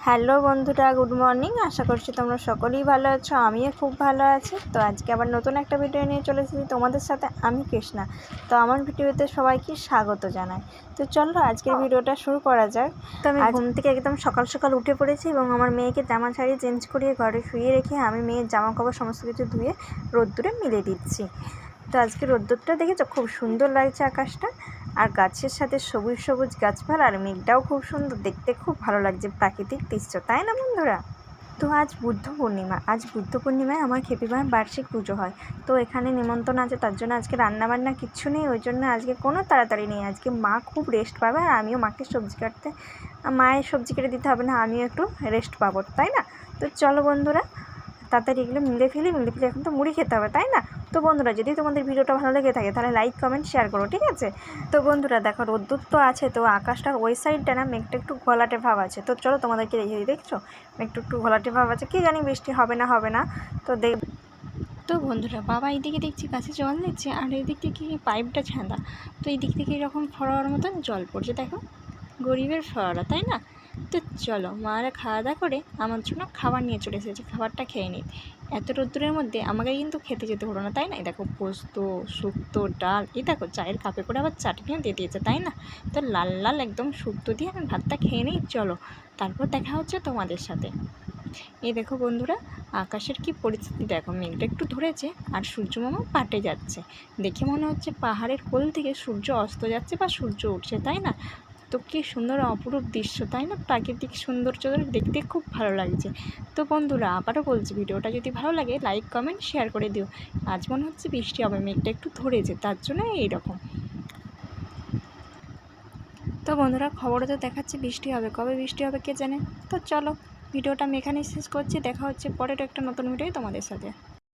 Hello বন্ধুরা good morning. আশা করছি তোমরা সকলেই ভালো আছো আমিও খুব ভালো আছি। তো আজকে আবার নতুন একটা ভিডিও নিয়ে চলে এসেছি। তোমাদের সাথে আমি কৃষ্ণা। তো আমার ভিডিওতে সবাইকে স্বাগত জানাই। তো চলো আজকের ভিডিওটা শুরু করা যাক। তো আমি ঘুম থেকে একদম সকাল সকাল উঠে পড়েছি এবং আমার মেয়েকে জামা ছাড়িয়ে চেঞ্জ করিয়ে ঘরে শুয়ে রেখে আমি মেয়ের জামা কাপড় সমস্ত কিছু ধুয়ে রোদ্দুরে মিলে দিচ্ছি। তো আজকে রোদ্দুরটা দেখেছ? খুব সুন্দর লাগছে আকাশটা। আর গাছের সাথে সবুজ সবুজ গাছপালা আর মেঘটাও খুব সুন্দর। দেখতে খুব ভালো লাগছে প্রাকৃতিক দৃশ্য, তাই না বন্ধুরা? তো আজ বুদ্ধ পূর্ণিমা, আজ বুদ্ধ পূর্ণিমায় আমার খেপি খেপিমার বার্ষিক পুজো হয়। তো এখানে নিমন্ত্রণ আছে, তার জন্য আজকে রান্নাবান্না কিচ্ছু নেই, ওই জন্য আজকে কোনো তাড়াতাড়ি নেই। আজকে মা খুব রেস্ট পাবে, আর আমিও মাকে সবজি কাটতে, মায়ের সবজি কেটে দিতে হবে না, আমিও একটু রেস্ট পাবো, তাই না? তো চলো বন্ধুরা তাড়াতাড়ি এগুলো মিলে ফেলি, মিলে ফেলে এখন তো মুড়ি খেতে হবে, তাই না? তো বন্ধুরা, যদি তোমাদের ভিডিওটা ভালো লেগে থাকে, তাহলে লাইক কমেন্ট শেয়ার করো, ঠিক আছে? তো বন্ধুরা, দেখো রোদ্দুর তো আছে, তো আকাশটার ওই সাইডটা না মেঘটা একটু ঘোলাটে ভাব আছে। তো চলো তোমাদেরকে দেখিয়ে দিই, দেখছ? মেঘটা একটু ঘোলাটে ভাব আছে, কি জানি বৃষ্টি হবে না হবে না। তো দেখ তো বন্ধুরা, বাবা এইদিকে দেখছি গাছে জল দিচ্ছে, আর এদিক থেকে পাইপটা ছাঁদা। তো এই দিক থেকে এরকম ফরোয়ার মতন জল পড়ছে, দেখো। গরিবের ফোয়ারা তাই না? তো চলো, মারা খাওয়া দাওয়া করে আমার জন্য খাবার নিয়ে চলে এসেছে, খাবারটা খেয়ে নিই এত রোদ্দুরের মধ্যে আমাকে কিন্তু খেতে যেতে হলো না, তাই না? দেখো পোস্ত, শুক্তো, ডাল, এই দেখো চায়ের কাপে করে আবার চাটনিও দিয়ে দিয়েছে, তাই না? তো লাল লাল একদম শুক্তো দিয়ে আমি ভাতটা খেয়ে নিই, চলো। তারপর দেখা হচ্ছে তোমাদের সাথে। এই দেখো বন্ধুরা, আকাশের কি পরিস্থিতি দেখো, মেঘটা একটু ধরেছে আর সূর্য মামা পাটে যাচ্ছে। দেখে মনে হচ্ছে পাহাড়ের কোল থেকে সূর্য অস্ত যাচ্ছে বা সূর্য উঠছে, তাই না? তো কী সুন্দর অপরূপ দৃশ্য, তাই না? প্রাকৃতিক সৌন্দর্য দেখতে খুব ভালো লাগছে। তো বন্ধুরা, আবারও বলছি, ভিডিওটা যদি ভালো লাগে লাইক কমেন্ট শেয়ার করে দিও। আজ মনে হচ্ছে বৃষ্টি হবে, মেঘটা একটু ধরেছে, তার জন্য এইরকম। তো বন্ধুরা খবরে তো দেখাচ্ছে, বৃষ্টি হবে, কবে বৃষ্টি হবে কে জানে? তো চলো, ভিডিওটা আমি এখানেই শেষ করছি, দেখা হচ্ছে পরের একটা নতুন ভিডিও তোমাদের সাথে।